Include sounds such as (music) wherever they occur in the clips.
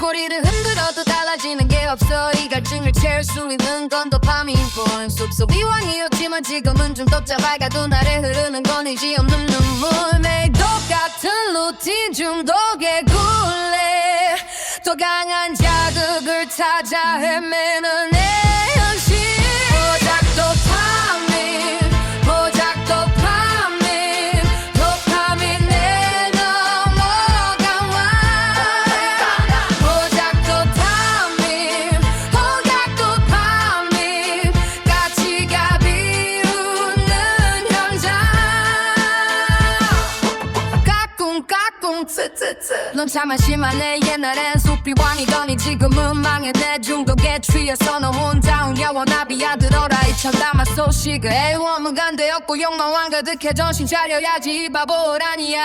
꼬리를 흔들어도 달라지는 게 없어. 이 갈증을 채울 수 있는 건 도파민뿐 숲속 이왕이었지만 지금은 좀더 짧아가도 나를 흐르는 건 의지 없는 눈물. 매일 똑같은 루틴 중독의 굴레. 더 강한 자극을 찾아 헤매는 까꿍 츠츠츠 넌참 한심하네 옛날엔 숲이 왕이더니 지금은 망했네 중독에 취해서 너 혼자 운여워 나비야 들어라. 이 참담한 소식을 애원은 안 되었고 욕망만 가득해. 정신 차려야지 이 바보라니야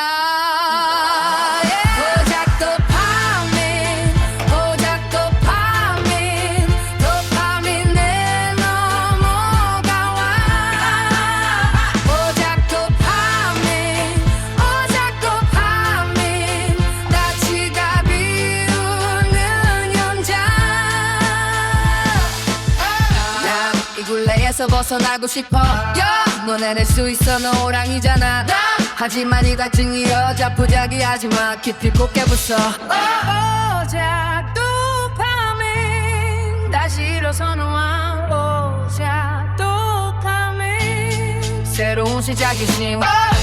내게서 벗어나고 싶어. Yeah. 너네를 수 있어 너 호랑이잖아. 나. 하지만 이 다증이 여자 부작이 하지마. 깊이 곱게 붙어. 어제도 밤에 다시 일어서 너와 어제도 밤에 새로운 시작이지. (laughs) oh.